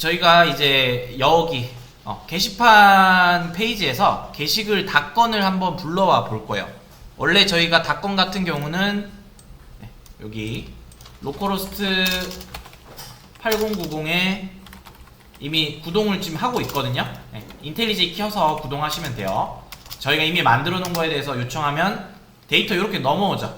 저희가 이제 여기 어, 게시판 페이지에서 게시글 닷건을 한번 불러와 볼 거예요. 원래 저희가 닷건 같은 경우는 네, 여기 로컬호스트 8090에 이미 구동을 지금 하고 있거든요. 네, 인텔리지 켜서 구동하시면 돼요. 저희가 이미 만들어 놓은 거에 대해서 요청하면 데이터 이렇게 넘어오죠.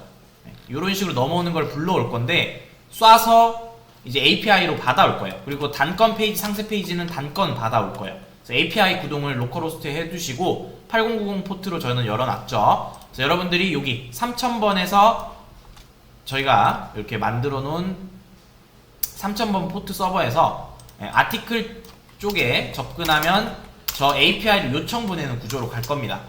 이런 식으로 넘어오는 걸 불러올 건데 쏴서 이제 API로 받아올 거예요. 그리고 단건 페이지 상세 페이지는 단건 받아올 거예요. API 구동을 로컬호스트에 해두시고 8090 포트로 저는 열어놨죠. 그래서 여러분들이 여기 3000번에서 저희가 이렇게 만들어 놓은 3000번 포트 서버에서 예, 아티클 쪽에 접근하면 저 API를 요청 보내는 구조로 갈 겁니다.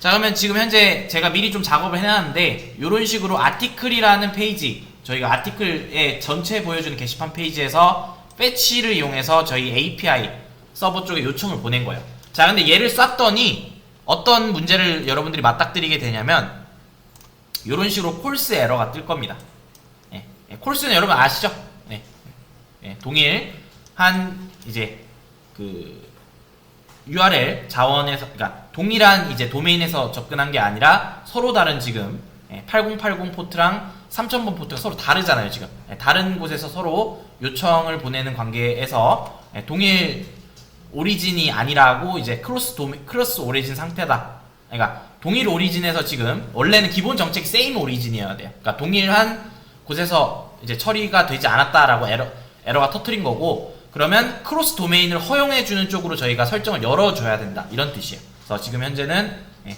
자 그러면 지금 현재 제가 미리 좀 작업을 해놨는데 이런 식으로 아티클이라는 페이지 저희가 아티클의 전체 보여주는 게시판 페이지에서 패치를 이용해서 저희 API 서버 쪽에 요청을 보낸 거예요 자 근데 얘를 쐈더니 어떤 문제를 여러분들이 맞닥뜨리게 되냐면 이런 식으로 콜스 에러가 뜰 겁니다 예, 예, 콜스는 여러분 아시죠? 네. 예, 동일 한 이제 그 URL 자원에서 그러니까 동일한 이제 도메인에서 접근한 게 아니라 서로 다른 지금 예, 8080 포트랑 3000번 포트가 서로 다르잖아요 지금. 예, 다른 곳에서 서로 요청을 보내는 관계에서 예, 동일 오리진이 아니라고 이제 크로스 도메, 크로스 오리진 상태다. 그러니까 동일 오리진에서 지금 원래는 기본 정책이 세임 오리진이어야 돼요. 그러니까 동일한 곳에서 이제 처리가 되지 않았다라고 에러, 에러가 터트린 거고 그러면 크로스 도메인을 허용해 주는 쪽으로 저희가 설정을 열어 줘야 된다. 이런 뜻이에요. 그래서 지금 현재는 예,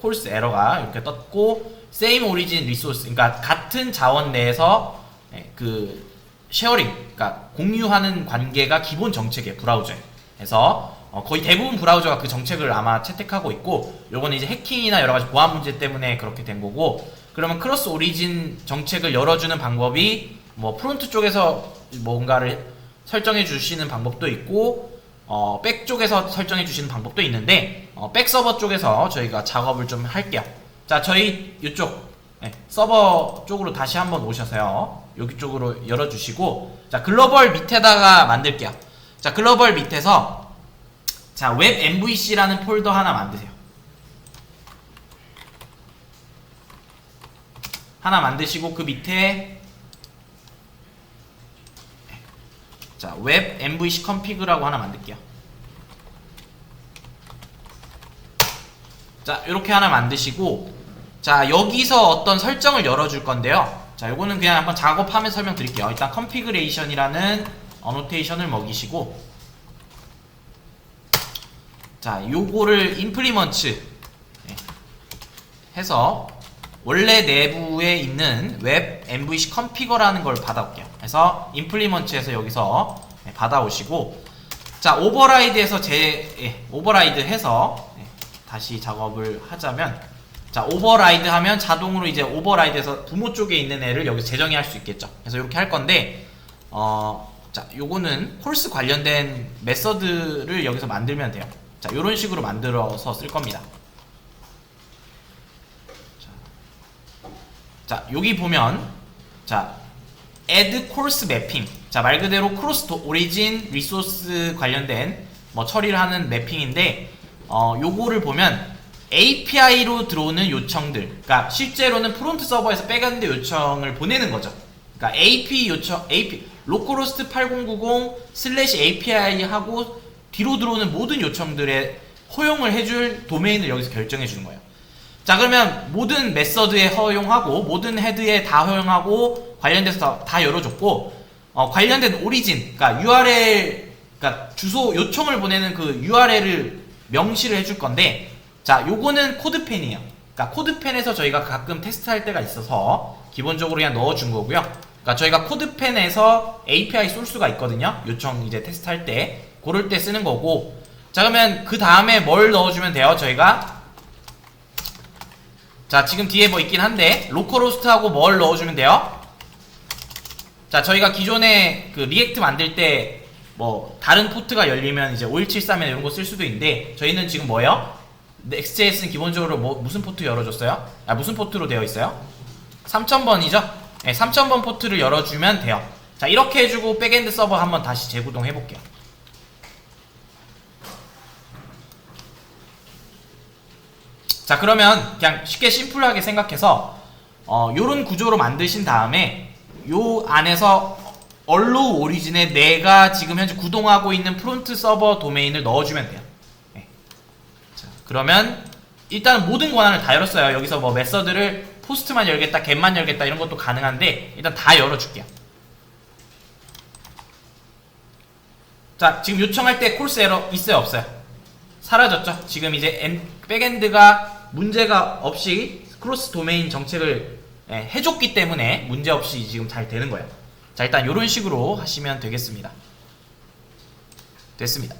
콜스 에러가 이렇게 떴고 same origin resource 그러니까 같은 자원 내에서 예, 그 쉐어링 그러니까 공유하는 관계가 기본 정책이에요 브라우저에. 그래서 어, 거의 대부분 브라우저가 그 정책을 아마 채택하고 있고 요거는 이제 해킹이나 여러 가지 보안 문제 때문에 그렇게 된 거고 그러면 크로스 오리진 정책을 열어주는 방법이 뭐 프론트 쪽에서 뭔가를 설정해 주시는 방법도 있고 어, 백 쪽에서 설정해 주시는 방법도 있는데 어, 백 서버 쪽에서 저희가 작업을 좀 할게요. 자, 저희 이쪽 네, 서버 쪽으로 다시 한번 오셔서요. 여기 쪽으로 열어주시고 자 글로벌 밑에다가 만들게요. 자 글로벌 밑에서 자 웹 MVC라는 폴더 하나 만드세요. 하나 만드시고 그 밑에 자, 웹 MVC config라고 하나 만들게요. 자, 이렇게 하나 만드시고 자, 여기서 어떤 설정을 열어줄 건데요. 자, 요거는 그냥 한번 작업하면서 설명드릴게요. 일단 configuration이라는 어노테이션을 먹이시고 자, 요거를 네, 해서 원래 내부에 있는 웹 MVC configure라는 걸 받아올게요. 그래서 implement에서 여기서 네, 받아오시고 자 오버라이드에서 제 예, 오버라이드 해서 예, 다시 작업을 하자면 자 오버라이드 하면 자동으로 이제 오버라이드에서 부모 쪽에 있는 애를 여기서 재정의할 수 있겠죠. 그래서 이렇게 할 건데 어자 요거는 콜스 관련된 메서드를 여기서 만들면 돼요. 자 요런 식으로 만들어서 쓸 겁니다. 자, 여기 보면 자, add course mapping. 자, 말 그대로 cross origin resource 관련된 뭐 처리를 하는 매핑인데 어, 요거를 보면 API로 들어오는 요청들. 그러니까 실제로는 프론트 서버에서 백엔드 요청을 보내는 거죠. 그러니까 AP 요청 AP localhost 8090 슬래시 API 하고 뒤로 들어오는 모든 요청들에 허용을 해줄 도메인을 여기서 결정해 주는 거예요. 자 그러면 모든 메서드에 허용하고 모든 헤드에 다 허용하고 관련돼서 다, 다 열어줬고 어, 관련된 오리진 그러니까 URL 그러니까 주소 요청을 보내는 그 URL을 명시를 해줄 건데 자 요거는 코드펜이에요. 그러니까 코드펜에서 저희가 가끔 테스트할 때가 있어서 기본적으로 그냥 넣어준 거고요. 그러니까 저희가 코드펜에서 API 소스가 있거든요. 요청 이제 테스트할 때. 그럴 때 쓰는 거고. 자 그러면 그 다음에 뭘 넣어주면 돼요 저희가? 자 지금 뒤에 뭐 있긴 한데 로컬호스트하고 뭘 넣어주면 돼요? 자 저희가 기존에 그 리액트 만들 때 뭐 다른 포트가 열리면 이제 5173이나 이런 거 쓸 수도 있는데 저희는 지금 뭐예요? Next.js는 기본적으로 뭐 무슨 포트 열어줬어요? 아 무슨 포트로 되어 있어요? 3000번이죠? 네, 3000번 포트를 열어주면 돼요 자 이렇게 해주고 백엔드 서버 한번 다시 재구동 해 볼게요. 자 그러면 그냥 쉽게 심플하게 생각해서 어, 요런 구조로 만드신 다음에 요 안에서 얼로 오리진에 내가 지금 현재 구동하고 있는 프론트 서버 도메인을 넣어주면 돼요. 네. 자, 그러면 일단 모든 권한을 다 열었어요. 여기서 뭐 메서드를 포스트만 열겠다, 겟만 열겠다 이런 것도 가능한데 일단 다 열어줄게요. 자, 지금 요청할 때 콜스 에러 있어요, 없어요? 사라졌죠? 지금 이제 엔, 백엔드가 문제가 없이 크로스 도메인 정책을 예, 해줬기 때문에 문제 없이 지금 잘 되는 거예요. 자, 일단 이런 식으로 하시면 되겠습니다. 됐습니다.